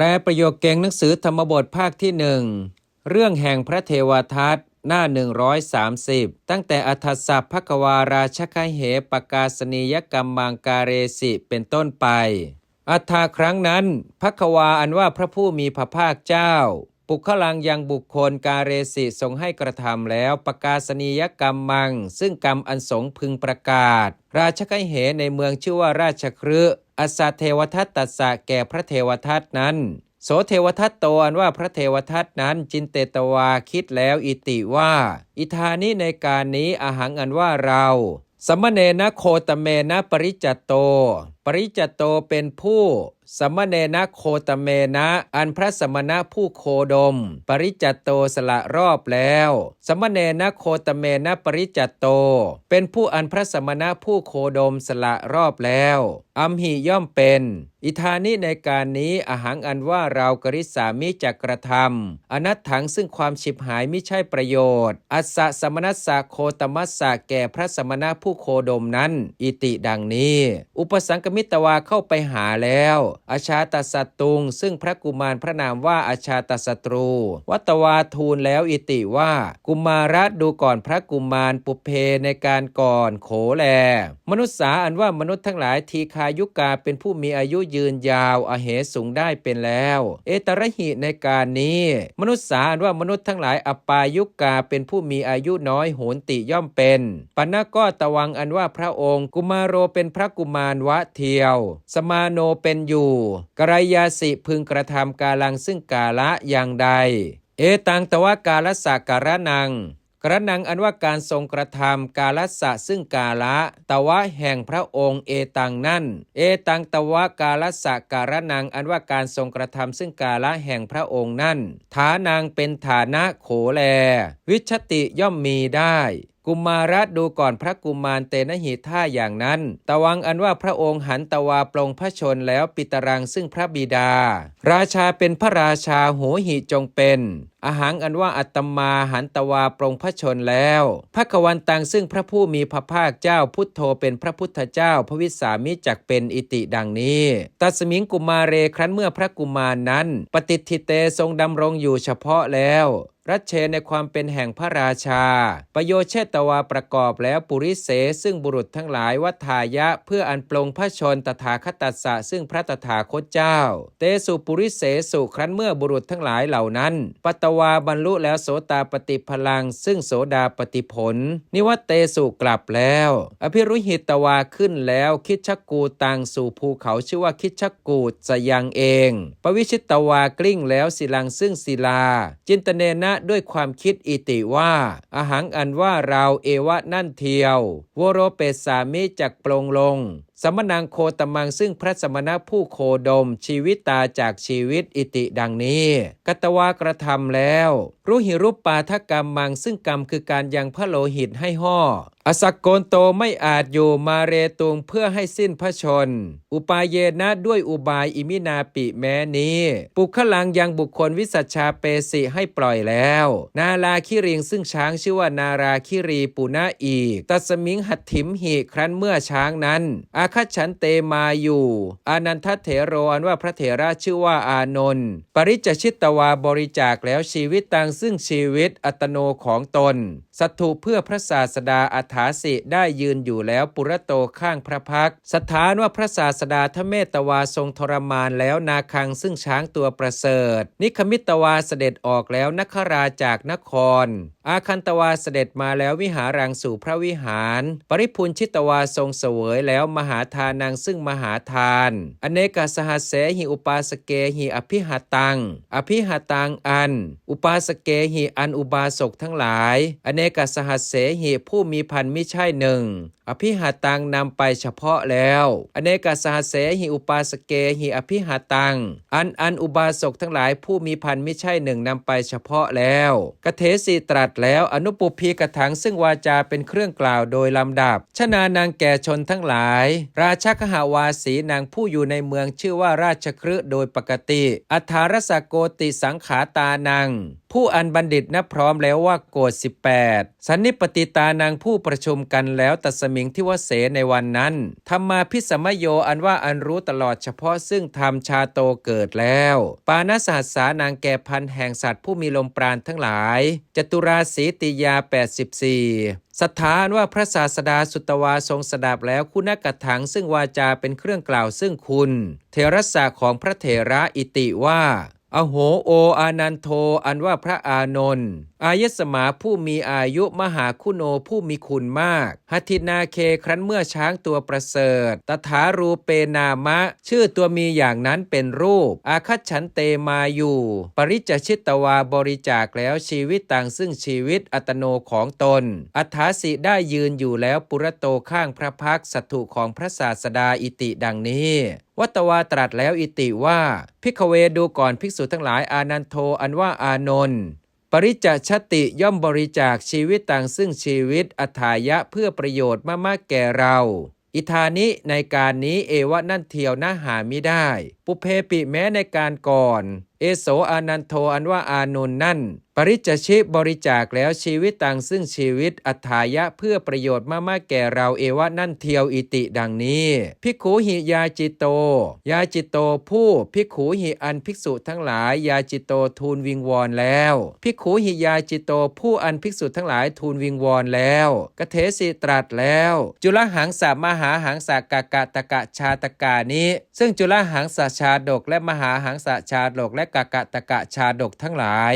ลประโยคเก่งหนังสือธรรมบทภาคที่หนึ่งเรื่องแห่งพระเทวทัตหน้า 130 ตั้งแต่อัฏฐสัพพะกวาราชคเหปกาสนียกรรมมังการเรสิเป็นต้นไป อัฐาครั้งนั้นพระควาอันว่าพระผู้มีพระภาคเจ้า ปุคลังยังบุคคลกาเรสิทรงให้กระทำแล้วประกาศนียกรรมมัง ซึ่งกรรมอันสงพึงประกาศ ราชกเหในเมืองชื่อว่าราชครื อสาเทวทัตตัสสะแก่พระเทวทัตนั้น โสเทวทัตโตอันว่าพระเทวทัตนั้นจินเตตวาคิดแล้วอิติว่า อิธานี้ในการนี้อาหังอันว่าเราสมณเณนะโคตเมนะปริจจตโต ปริจจตโตเป็นผู้ สมเณนะโคตเมนะ อันพระสมณะผู้โคดม ปริจจตโตสละรอบแล้ว สมเณนะโคตเมนะปริจจตโต เป็นผู้อันพระสมณะผู้โคดมสละรอบแล้วอัมหิย่อมเป็น อิธานิในการนี้อาหังอันว่าเรากริสามิจักกระทำอนัตถังซึ่งความฉิบหายไม่ใช่ประโยชน์ อัสสะสมณัสสะโคตมัสสะแก่พระสมณะผู้โคดมนั้น อิติดังนี้ อุปสังกมิตวาเข้าไปหาแล้วอาชาตสัตตุง ซึ่งพระกุมารพระนามว่าอาชาตศัตรู วัตวาทูลแล้วอิติว่า กุมารัตดูก่อนพระกุมารปุเพในการก่อนโขแล มนุษย์สาอันว่ามนุษย์ทั้งหลายทีคายุกาเป็นผู้มีอายุยืนยาวอเหสูงได้เป็นแล้ว เอตระหิในการนี้ มนุษย์สาอันว่ามนุษย์ทั้งหลายอปายุกาเป็นผู้มีอายุน้อยโหนติย่อมเป็นปัณก็ตวังอันว่าพระองค์ กุมารโรเป็นพระกุมารวะเทียว สมาโนเป็นอยู่กรายาสิพึงกระทำกาลังซึ่งกาละอย่างใด เอตังตวากาลสักการะนังกระนังอันว่าการทรงกระทำกาลสะซึ่งกาละตวะแห่งพระองค์เอตังนั่น เอตังตวะกาลสะการะนังอันว่าการทรงกระทำซึ่งกาละแห่งพระองค์นั่น ฐานางเป็นฐานะโขแล วิชติย่อมมีได้ กุมารัตดูก่อนพระกุมารเตนหิท่าอย่างนั้น ตวังอันว่าพระองค์หันตวาปลงพระชนแล้วปิตรังซึ่งพระบิดา ราชาเป็นพระราชาโหหิจงเป็นอาหารอันว่าอัตมาหันตวาปรงพระชนแล้วพระกวันตังซึ่งพระผู้มีพระภาคเจ้าพุทโธเป็นพระพุทธเจ้าพระวิสามิจักเป็นอิติดังนี้ ตัสมิงกุมาเรครั้นเมื่อพระกุมารนั้น ปฏิทิเตทรงดำรงอยู่เฉพาะแล้วรัชเชในความเป็นแห่งพระราชา ประโยชน์เชตวาประกอบแล้วปุริเสซึ่งบุรุษทั้งหลายวัฏายะเพื่ออันปลงพระชนตถาคตัสสะซึ่งพระตถาคตเจ้า เตสุปุริเสสุครั้นเมื่อบุรุษทั้งหลายเหล่านั้นปัตวาบรรลุแล้วโสตาปฏิพลัง ซึ่งโสดาปฏิผล นิวัตเตสุกลับแล้ว อภิรุหิตวาขึ้นแล้วคิดชักกูตังสู่ภูเขาชื่อว่าคิดชักกูจะยังเอง ปวิชิตวากลิ้งแล้วศิลังซึ่งศิลา จินตเนนะด้วยความคิดอิติว่าอาหังอันว่าเราเอวะนั่นเทียววโรเปสามิจักปลงลง สมนังโคตมังซึ่งพระสมณะผู้โคดม ชีวิตตาจากชีวิตอิติดังนี้ กัตวากระทำแล้ว รู้หิรุปปาทกรรมมังซึ่งกรรมคือการยังพระโลหิตให้ห่ออสักโกนโตไม่อาจอยู่มาเรตุงเพื่อให้สิ้นพระชน อุปาเยนะด้วยอุบายอิมินาปิแม้นี้ ปุคลังยังบุคคลวิสัชชาเปสิให้ปล่อยแล้ว นาลาคิริงซึ่งช้างชื่อว่านาราคิรีปุณะอีก ตัสมิงหัตถิมหิครั้นเมื่อช้างนั้น อาคัฉันเตมาอยู่ อานันทเถโรอันว่าพระเถระชื่อว่าอานนท์ปริจชิตวาบริจาคแล้วชีวิตตังซึ่งชีวิตอัตโนของตน สัตถุเพื่อพระศาสดาอัฐาสิได้ยืนอยู่แล้วปุระโตข้างพระพัก สถานว่าพระศาสดาทเมตวาทรงทรมานแล้วนาคังซึ่งช้างตัวประเสริฐ นิคมิตวาเสด็จออกแล้วนคราจากนคร อาคันตวาเสด็จมาแล้ววิหารังสู่พระวิหาร ปริพุนชิตวาทรงเสวยแล้วมหาทานังซึ่งมหาทาน อเนกสหัสเสหิอุปาสเกหิอภิหตัง อภิหตังอัน อุปาสเกหิอันอุบาสกทั้งหลาย อเนกสหัสเสหิผู้มีภัพันไม่ใช่หนึ่ง อภิหาตังนำไปเฉพาะแล้ว อเนกสหเสหิอุปาสเกหิอภิหาตัง อันอันอุบาสกทั้งหลายผู้มีพันไม่ใช่หนึ่งนำไปเฉพาะแล้วกเทสีตรัสแล้วอนุปุพีกถังซึ่งวาจาเป็นเครื่องกล่าวโดยลำดับ ชนานางแก่ชนทั้งหลาย ราชกหาวาสีนางผู้อยู่ในเมืองชื่อว่าราชครืโดยปกติ อัธารสโกติสังขาตานาง ผู้อันบัณฑิตนับพร้อมแล้วว่าโกรธ18 สันนิปติตานางผู้ประชุมกันแล้วตัสมิงที่วเสในวันนั้นธรรมาพิสมโยอันว่าอันรู้ตลอดเฉพาะซึ่งธรรมชาโตเกิดแล้ว ปานาสหัสานางแก่พันแห่งสัตว์ผู้มีลมปราณทั้งหลาย จตุราสีติยา 84สถานว่าพระศาสดาสุตวาทรงสดับแล้วคุณกัถังซึ่งวาจาเป็นเครื่องกล่าวซึ่งคุณ เทรสาของพระเถระอิติว่า อโหโออานันโท อันว่าพระอานนท์อายสมาผู้มีอายุมหาคุโนผู้มีคุณมากหัตินาเคครั้นเมื่อช้างตัวประเสริฐ ตถารูเปนามะ ชื่อตัวมีอย่างนั้นเป็นรูป อาคัตฉันเตมาอยู่ ปริจชิตวาบริจาคแล้วชีวิตต่างซึ่งชีวิตอัตโนของตน อัฐาสิได้ยืนอยู่แล้วปุรโตข้างพระพักสัตถุของพระศาสดาอิติดังนี้วัตวาตรัสแล้วอิติว่าพิกเวดูก่อนภิกษุทั้งหลายอานันโทอันว่าอานนท์ปริจชติย่อมบริจาคชีวิตต่างซึ่งชีวิตอัถายะเพื่อประโยชน์มากๆแก่เรา อิทานิในการนี้เอวะนั่นเทียวน่าหามิได้ ปุเพปิแม้ในการก่อน เอโสอานันโทอันว่าอานนท์นั่น ปริจชิบริจาคแล้วชีวิตต่างซึ่งชีวิตอัถายะเพื่อประโยชน์มากๆแก่เราเอวะนั่นเทียวอิติดังนี้ภิกขุหิยาจิโต ยาจิโตผู้ภิกขุหิอันภิกษุทั้งหลาย ยาจิโตทูลวิงวอนแล้วภิกขุหิยาจิโตผู้อันภิกษุทั้งหลายทูลวิงวอนแล้วกเทสิตรัสแล้ว จุลหังสามหาหังสากากะตะกะชาตกานี้ ซึ่งจุลหังสาชาดกและมหาหังสาชาดกและกะกะตะกะชาดกทั้งหลาย